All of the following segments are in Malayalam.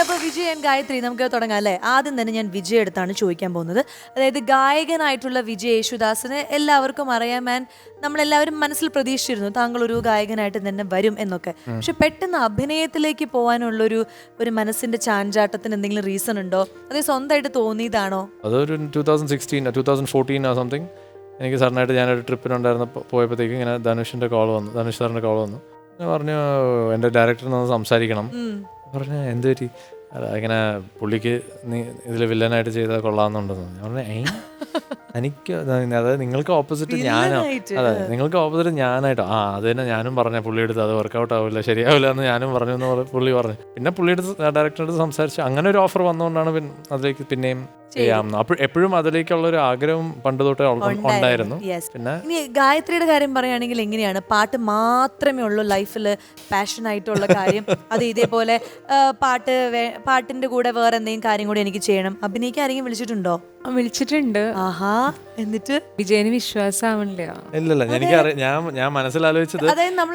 അപ്പൊ വിജയ് ആൻഡ് ഗായത്രി നമുക്ക് തുടങ്ങാം അല്ലേ? ആദ്യം തന്നെ ഞാൻ വിജയ് എടുത്താണ് ചോദിക്കാൻ പോകുന്നത്. അതായത് ഗായകനായിട്ടുള്ള വിജയ് യേശുദാസിന് എല്ലാവർക്കും അറിയാം ആൻഡ് നമ്മളെല്ലാവരും മനസ്സിൽ പ്രതീക്ഷിച്ചിരുന്നു താങ്കൾ ഒരു ഗായകനായിട്ട് തന്നെ വരും എന്നൊക്കെ. പക്ഷെ പെട്ടെന്ന് അഭിനയത്തിലേക്ക് പോകാനുള്ളൊരു ഒരു മനസ്സിന്റെ ചാഞ്ചാട്ടത്തിന് എന്തെങ്കിലും റീസൺ ഉണ്ടോ? അതേ സ്വന്തമായിട്ട് തോന്നിയതാണോ? അതൊരു two thousand sixteen two thousand fourteen ആ സംതിങ് എനിക്ക് സാറിനായിട്ട് ഞാനൊരു ട്രിപ്പിനുണ്ടായിരുന്ന പോയപ്പോഴത്തേക്ക് ഇങ്ങനെ ധനുഷിന്റെ കോൾ വന്നു ധനുഷ് സാറിന്റെ കോൾ വന്നു. പറഞ്ഞു എന്റെ ഡയറക്ടറിനൊന്ന് സംസാരിക്കണം. പറഞ്ഞു എന്ത് പറ്റി അങ്ങനെ പുള്ളിക്ക് നീ ഇതിൽ വില്ലനായിട്ട് ചെയ്താൽ കൊള്ളാമെന്നുണ്ടെന്ന് ഞാൻ പറഞ്ഞു ഏ എനിക്ക് അതായത് നിങ്ങൾക്ക് ഓപ്പോസിറ്റ് ഞാനോ? അതെ നിങ്ങൾക്ക് ഓപ്പോസിറ്റ് ഞാനായിട്ടോ. ആ അത് തന്നെ ഞാനും പറഞ്ഞ പുള്ളിയെടുത്ത് അത് വർക്കൗട്ട് ആവില്ല ശരിയാവില്ല എന്ന് ഞാനും പറഞ്ഞു എന്ന് പുള്ളി പറഞ്ഞു. പിന്നെ പുള്ളിയെടുത്ത് ഡയറക്ടറോട് സംസാരിച്ചു അങ്ങനെ ഒരു ഓഫർ വന്നുകൊണ്ടാണ് പിന്നെ അതിലേക്ക് പിന്നെയും ചെയ്യാം. അപ്പോൾ എപ്പോഴും അതിലേക്കുള്ള ഒരു ആഗ്രഹം പണ്ട് തൊട്ടേ ഉണ്ടായിരുന്നു. പിന്നെ ഇനി ഗായത്രിയുടെ കാര്യം പറയുകയാണെങ്കിൽ എങ്ങനെയാണ്? പാട്ട് മാത്രമേ ഉള്ളൂ ലൈഫിൽ പാഷൻ ആയിട്ടുള്ള കാര്യം. അത് ഇതേപോലെ പാട്ട് പാട്ടിന്റെ കൂടെ വേറെ എന്തെങ്കിലും കാര്യം കൂടി എനിക്ക് ചെയ്യണം. അഭിനയിക്കാൻ ആരെങ്കിലും വിളിച്ചിട്ടുണ്ടോ? വിളിച്ചിട്ടുണ്ട്. ആഹാ എന്നിട്ട്? വിജയന് വിശ്വാസമാവണില്ല. എനിക്ക് ഞാൻ ഞാൻ മനസ്സിലാലോചിച്ചത്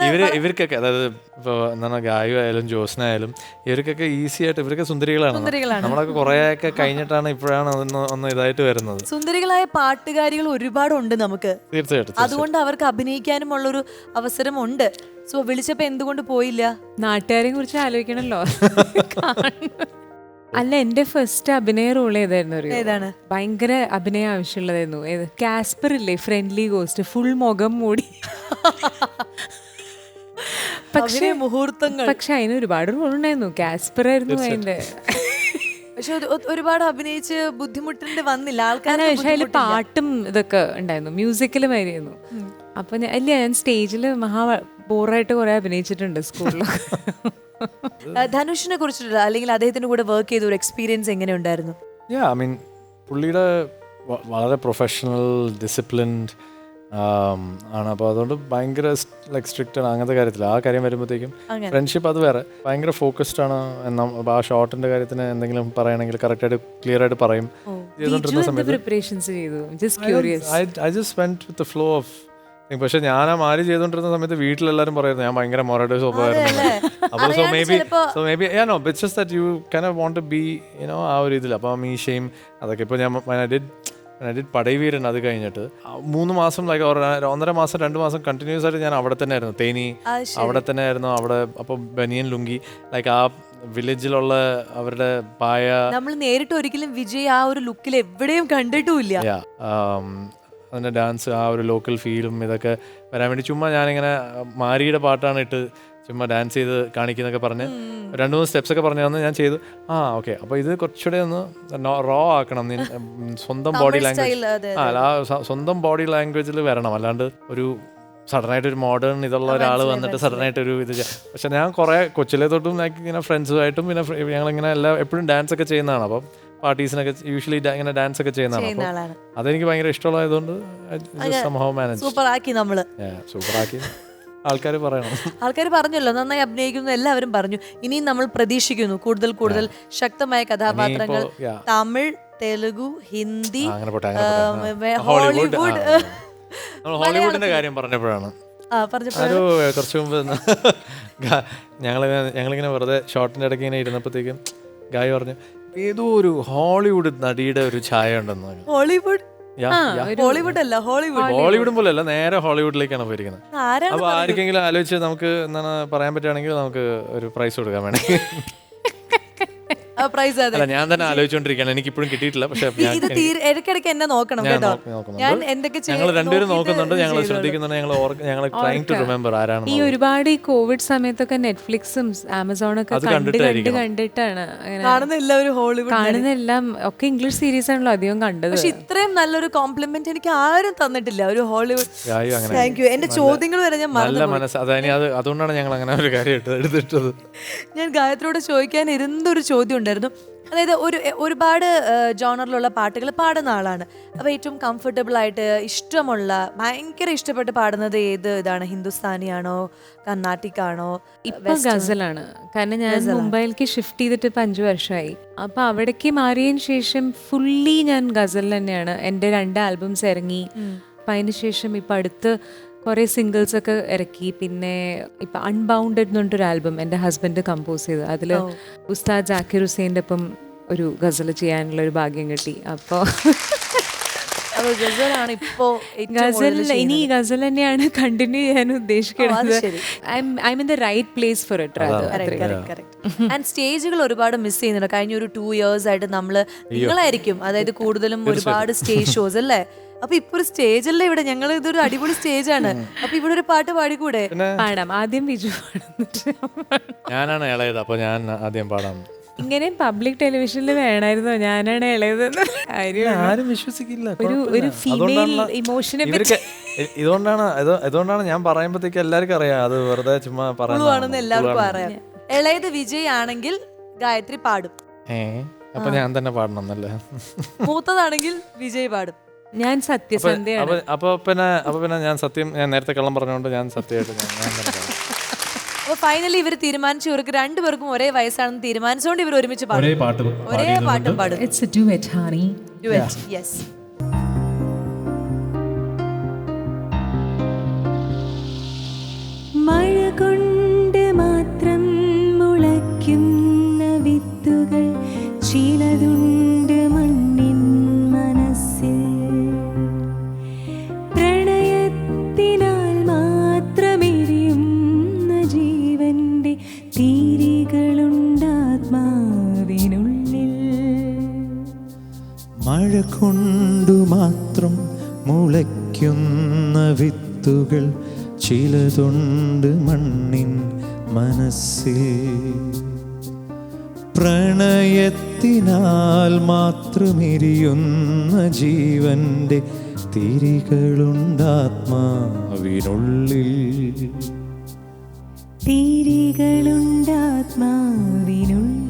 ഇവർ ഇവർക്കൊക്കെ അതായത് ഇപ്പൊ എന്താണ് ഗായു ആയാലും ജ്യോത്സ്നായാലും ഇവർക്കൊക്കെ ഈസി ആയിട്ട് ഇവരൊക്കെ സുന്ദരികളാണ്. സുന്ദരികളാണ്. നമ്മളൊക്കെ ഒക്കെ കഴിഞ്ഞിട്ടാണ് ഇപ്പോഴാണ് അതൊന്ന് ഒന്ന് ഇതായിട്ട് വരുന്നത്. സുന്ദരികളായ പാട്ടുകാരികൾ ഒരുപാടുണ്ട് നമുക്ക്. തീർച്ചയായിട്ടും അതുകൊണ്ട് അവർക്ക് അഭിനയിക്കാനും ഉള്ളൊരു അവസരം ഉണ്ട്. സോ വിളിച്ചപ്പോ എന്തുകൊണ്ട് പോയില്ല? നാട്ടുകാരെ കുറിച്ച് ആലോചിക്കണല്ലോ. അല്ല? എന്റെ ഫസ്റ്റ് അഭിനയ റോൾ ഏതായിരുന്നു അറിയോ? ഏതാണ്? ഭയങ്കര അഭിനയ ആവശ്യമുള്ളതായിരുന്നു. ഏത്? കാസ്പർ ഇല്ലേ? ഫ്രണ്ട്ലി ഗോസ്റ്റ് ഫുൾ മുഖം മൂടി. പക്ഷേ അഭിനയ മുഹൂർത്തങ്ങൾ. പക്ഷെ അതിന് ഒരുപാട് റോൾ ഉണ്ടായിരുന്നു. കാസ്പർ ആയിരുന്നു അതിന്റെ പക്ഷെ ഒരു- ഒ- ഒരുപാട് അഭിനയിച്ച് ബുദ്ധിമുട്ടിന്റെ വന്നില്ല. ആൾക്കാർ കാരണം പക്ഷെ അതിൽ പാട്ടും ഇതൊക്കെ ഉണ്ടായിരുന്നു. മ്യൂസിക്കലും ആയിരുന്നു. അപ്പൊ ഞാൻ ഇല്ല ഞാൻ സ്റ്റേജിൽ മഹാ ബോറായിട്ട് കുറെ അഭിനയിച്ചിട്ടുണ്ട് സ്കൂളിലൊക്കെ ധനുഷിനെ കുറിച്ചിട്ടുള്ള അല്ലെങ്കിൽ അദ്ദേഹത്തിന്റെ കൂടെ വർക്ക് ചെയ്ത ഒരു എക്സ്പീരിയൻസ് എങ്ങനെ ഉണ്ടായിരുന്നു യാ ഐ മീൻ പുള്ളിയുടെ വളരെ പ്രൊഫഷണൽ ഡിസിപ്ലിൻഡ് ആണ്. അപ്പോൾ അതുകൊണ്ട് ഭയങ്കര ലൈക് സ്ട്രിക്റ്റ് ആണ് അങ്ങനത്തെ കാര്യത്തിൽ ആ കാര്യം വരുമ്പോഴത്തേക്കും ഫ്രണ്ട്ഷിപ്പ് അത് വേറെ. ഭയങ്കര ഫോക്കസ്ഡ് ആണ് ആ ഷോർട്ടിന്റെ കാര്യത്തിന് എന്തെങ്കിലും പറയണമെങ്കിൽ കറക്റ്റായിട്ട് ക്ലിയർ ആയിട്ട് പറയും. ചെയ്തുകൊണ്ടിരുന്ന സമയത്ത്. I just went with flow of പക്ഷെ ഞാൻ ആ മാരി ചെയ്തോണ്ടിരുന്ന സമയത്ത് വീട്ടിലെല്ലാരും പറയുന്നു ഞാൻ ഭയങ്കര മൊറയുടെ സ്വഭാവമായിരുന്നു? അപ്പോൾ സോ അറിയാണ്ട് maybe so maybe no just that you can want to be you know ആ ഒരു ഇതിൽ അപ്പോൾ മീശയും അതൊക്കെ ഇപ്പോൾ ഞാൻ ഡിഡ് ഡിഡ് പടൈവീരൻ അത് കഴിഞ്ഞിട്ട് മൂന്ന് മാസം ലൈക്ക് ഒന്നര മാസം രണ്ട് മാസം കണ്ടിന്യൂസ് ആയിട്ട് ഞാൻ അവിടെ തന്നെ ആയിരുന്നു. തേനി അവിടെ തന്നെ ആയിരുന്നു. അവിടെ അപ്പോൾ ബനിയൻ ലുങ്കി ലൈക്ക് ആ വില്ലേജിലുള്ള അവരുടെ പായ നമ്മൾ നേരിട്ട് ഒരിക്കലും വിജയ് ആ ഒരു ലുക്കിൽ എവിടെയും കണ്ടിട്ടുമില്ല. യാ അതിന്റെ ഡാൻസ് ആ ഒരു ലോക്കൽ ഫീലും ഇതൊക്കെ വരാൻ വേണ്ടി ചുമ്മാ ഞാനിങ്ങനെ മാരിയുടെ പാട്ടാണ് ഇട്ട് ചുമ്മാ ഡാൻസ് ചെയ്ത് കാണിക്കുന്നൊക്കെ പറഞ്ഞ് രണ്ട് മൂന്ന് സ്റ്റെപ്സ് ഒക്കെ പറഞ്ഞു തന്നെ ഞാൻ ചെയ്തു. ആ ഓക്കെ അപ്പോൾ ഇത് കുറച്ചുകൂടെ ഒന്ന് റോ ആക്കണം. സ്വന്തം ബോഡി ലാംഗ്വേജ് ആ സ്വന്തം ബോഡി ലാംഗ്വേജിൽ വരണം. അല്ലാണ്ട് ഒരു സഡനായിട്ട് ഒരു മോഡേൺ ഇതുള്ള ഒരാൾ വന്നിട്ട് സഡനായിട്ട് ഒരു ഇത് പക്ഷെ ഞാൻ കുറേ കൊച്ചിലെ തൊട്ടും ഇങ്ങനെ ഫ്രണ്ട്സുമായിട്ടും പിന്നെ ഞങ്ങൾ ഞങ്ങളിങ്ങനെ എല്ലാം എപ്പോഴും ഡാൻസ് ഒക്കെ ചെയ്യുന്നതാണ്. അപ്പം പാർട്ടീസിനൊക്കെ യൂഷ്വലി ഇങ്ങനെ ഡാൻസ് ഒക്കെ ചെയ്യുന്നതാണ് അതെനിക്ക് ഭയങ്കര ഇഷ്ടമുള്ളതുകൊണ്ട് നമ്മൾ. സൂപ്പറാക്കി. ആൾക്കാർ പറയണം. ആൾക്കാർ പറഞ്ഞല്ലോ നന്നായി അഭിനയിക്കുന്നു എല്ലാവരും പറഞ്ഞു. ഇനിയും നമ്മൾ പ്രതീക്ഷിക്കുന്നു കൂടുതൽ കൂടുതൽ ശക്തമായ കഥാപാത്രങ്ങൾ. തമിഴ് തെലുഗു ഹിന്ദി ഹോളിവുഡ് ഹോളിവുഡിന്റെ കാര്യം പറഞ്ഞപ്പോഴാണ്. ഒരു കുറച്ച് മുമ്പ് ഞങ്ങൾ ഞങ്ങളിങ്ങനെ വെറുതെ ഷോർട്ടിന്റെ ഇടയ്ക്ക് ഇങ്ങനെ ഇരുന്നപ്പോഴത്തേക്കും ഗായ് പറഞ്ഞു ഏതോ ഒരു ഹോളിവുഡ് നടിയുടെ ഒരു ഛായ ഉണ്ടെന്ന് പറഞ്ഞു. ഹോളിവുഡ്? Yeah, yeah. ഹോളിവുഡ് അല്ല ഹോളിവുഡ്. ഹോളിവുഡ്. പോലെ അല്ല നേരെ ഹോളിവുഡിലേക്കാണ് പോയിരിക്കുന്നത്. ആരാണ് അപ്പൊ ആർക്കെങ്കിലും ആലോചിച്ച് നമുക്ക് എന്താണ് പറയാൻ പറ്റുകയാണെങ്കിൽ നമുക്ക് ഒരു പ്രൈസ് കൊടുക്കാൻ വേണമെങ്കിൽ പ്രൈസ് അല്ല ഞാൻ തന്നെ ആലോചിച്ചോണ്ടിരിക്കുകയാണ് എനിക്ക് ഇപ്പോഴും കിട്ടിയിട്ടില്ല പക്ഷെ ഇത് തീരെ ഇടയ്ക്കിടയ്ക്ക് എന്നെ നോക്കണം കേട്ടോ. ഞാൻ എന്തൊക്കെ ഞങ്ങൾ രണ്ടുപേരും നോക്കുന്നുണ്ട് ഞങ്ങൾ ശ്രദ്ധിക്കുന്നുണ്ട് ഞങ്ങൾ ഞങ്ങൾ ട്രൈങ് ടു റിമെമ്പർ ഈ ഒരുപാട് ഈ കോവിഡ് സമയത്തൊക്കെ നെറ്റ്ഫ്ലിക്സും ആമസോണൊക്കെ കണ്ടിട്ട് കണ്ട് കണ്ട് കണ്ടിട്ടാണ് അങ്ങനെ ഒരു എല്ലാവരും ഹോളിവുഡ് കാണുന്നെല്ലാം ഒക്കെ ഇംഗ്ലീഷ് സീരീസ് ആണല്ലോ അധികം കണ്ടത്. പക്ഷെ ഇത്രയും നല്ലൊരു കോംപ്ലിമെന്റ് എനിക്ക് ആരും തന്നിട്ടില്ല. ഒരു ഹോളിവുഡ് താങ്ക് യു എന്റെ ചോദ്യങ്ങൾ വരെ ഞാൻ നല്ല മനസ്സ്. അതുകൊണ്ടാണ് ഞങ്ങൾ അങ്ങനെ ഒരു കാര്യം എടുത്തിട്ടത്. ഞാൻ ഗായത്രിയോട് ചോദിക്കാൻ ഇരുന്നൊരു ചോദ്യം ഉണ്ടായിരുന്നു അതായത് ഒരു ഒരുപാട് ജോണറിലുള്ള പാട്ടുകൾ പാടുന്ന ആളാണ്. അപ്പോൾ ഏറ്റവും കംഫർട്ടബിൾ ആയിട്ട് ഇഷ്ടമുള്ള ഭയങ്കര ഇഷ്ടപ്പെട്ട് പാടുന്നത് ഏത് ഇതാണ്? ഹിന്ദുസ്ഥാനിയാണോ കർണാട്ടിക് ആണോ ഇപ്പം ഗസലാണ്. കാരണം ഞാൻ മുംബൈയിലേക്ക് ഷിഫ്റ്റ് ചെയ്തിട്ട് ഇപ്പം അഞ്ച് വർഷമായി. അപ്പോൾ അവിടേക്ക് മാറിയതിന് ശേഷം ഫുള്ളി ഞാൻ ഗസൽ തന്നെയാണ്. എന്റെ രണ്ട് ആൽബംസ് ഇറങ്ങി. അപ്പം അതിന് ശേഷം ഇപ്പം അടുത്ത് കുറേ സിംഗിൾസൊക്കെ ഇറക്കി. പിന്നെ ഇപ്പം അൺബൗണ്ടഡ് എന്ന് പറഞ്ഞിട്ടൊരു ആൽബം എന്റെ ഹസ്ബൻഡ് കമ്പോസ് ചെയ്ത്. അതിൽ ഉസ്താദ് ജാക്കിർ ഹുസൈന്റെ ഒപ്പം ഒരു ഗസൽ ചെയ്യാനുള്ള ഒരു ഭാഗ്യം കിട്ടി. അപ്പോൾ ഗസൽ ഇനി. ഗസൽ തന്നെയാണ് കണ്ടിന്യൂ ചെയ്യാൻ ഉദ്ദേശിക്കുന്നത്. I am in the right place for it and correct, correct. And സ്റ്റേജുകൾ ഒരുപാട് മിസ് ചെയ്യുന്നുണ്ട്. കഴിഞ്ഞ ഒരു ടു ഇയേഴ്സ് ആയിട്ട് നമ്മൾ നിങ്ങളായിരിക്കും. അതായത് കൂടുതലും ഒരുപാട് സ്റ്റേജ് ഷോസ് അല്ലേ? അപ്പൊ ഇപ്പൊ ഒരു സ്റ്റേജ് അല്ലേ ഇവിടെ? ഞങ്ങൾ ഇതൊരു അടിപൊളി സ്റ്റേജ് ആണ് അപ്പൊ ഇവിടെ ഒരു പാട്ട് പാടിക്കൂടെ? പാടാം. ആദ്യം ബിജു ഞാനാണ് ഇളയത് അപ്പോൾ ഞാൻ ആദ്യം പാടാം. ഇങ്ങനെ പബ്ലിക് ടെലിവിഷനിൽ വേണമായിരുന്നോ ഞാനാണ് ഇളയതെന്ന് ആരും വിശ്വസിക്കില്ല. ഒരു ഒരു ഫീമെയിൽ ഇമോഷനെ ഇതുകൊണ്ടാണ് ഇത് ഇതുകൊണ്ടാണ് ഞാൻ പറയുമ്പോഴത്തേക്ക് എല്ലാവർക്കും അറിയാം. അത് വെറുതെ ചുമ്മാ പറയുന്നത് എല്ലാവർക്കും. അറിയാം. ഇളയത് വിജയ് ആണെങ്കിൽ ഗായത്രി പാടും. അപ്പൊ ഞാൻ തന്നെ പാടണം എന്നല്ലേ? മൂത്തതാണെങ്കിൽ വിജയ് പാടും. ഞാൻ സത്യസന്ധയാണ്. അപ്പൊ- പിന്നെ അപ്പൊ പിന്നെ ഞാൻ സത്യം ഞാൻ നേരത്തെ കള്ളം പറഞ്ഞുകൊണ്ട് ഞാൻ സത്യമായിട്ട് ഞാൻ ഞാൻ അപ്പൊ ഫൈനലി ഇവർ തീരുമാനിച്ചു. ഇവർക്ക് രണ്ടുപേർക്കും ഒരേ വയസ്സാണെന്ന് തീരുമാനിച്ചുകൊണ്ട് ഇവർ ഒരുമിച്ച് ഒരേ പാട്ട് ഒരേ പാട്ടും പാടിയിരുന്നുണ്ട് പാടും. It's a duet, honey. Yes മഴ കൊണ്ട് വിത്തുകൾ ചിലതുണ്ട് മണ്ണിൻ മനസ്സിൽ. പ്രണയത്തിനാൽ മാത്രമെരിയുന്ന ജീവന്റെ തിരികളുണ്ടാത്മാവിനുള്ളിൽ തീരികളുണ്ടാത്മാവിനുള്ളിൽ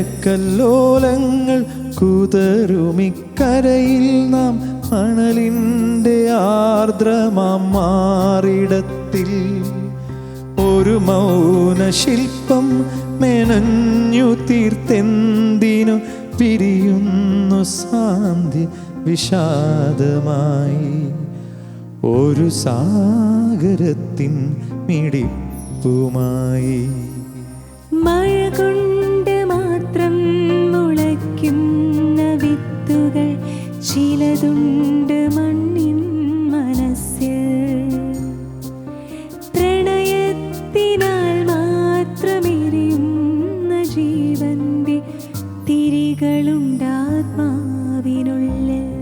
പ്രണയക്കല്ലോലങ്ങൾ കുതറുമിക്കരയിൽ നാം മണലിന്റെ ആർദ്രമാം മാറിടത്തിൽ. ഒരു മൗന ശില്പം മെനഞ്ഞു തീർത്തെന്തിനു പിരിയുന്നു സാന്തി വിഷാദമായി. ഒരു സാഗരത്തിൻ മിടിപ്പുമായി. മഴ തിരികളുണ്ടാത്മാവിനുള്ളിൽ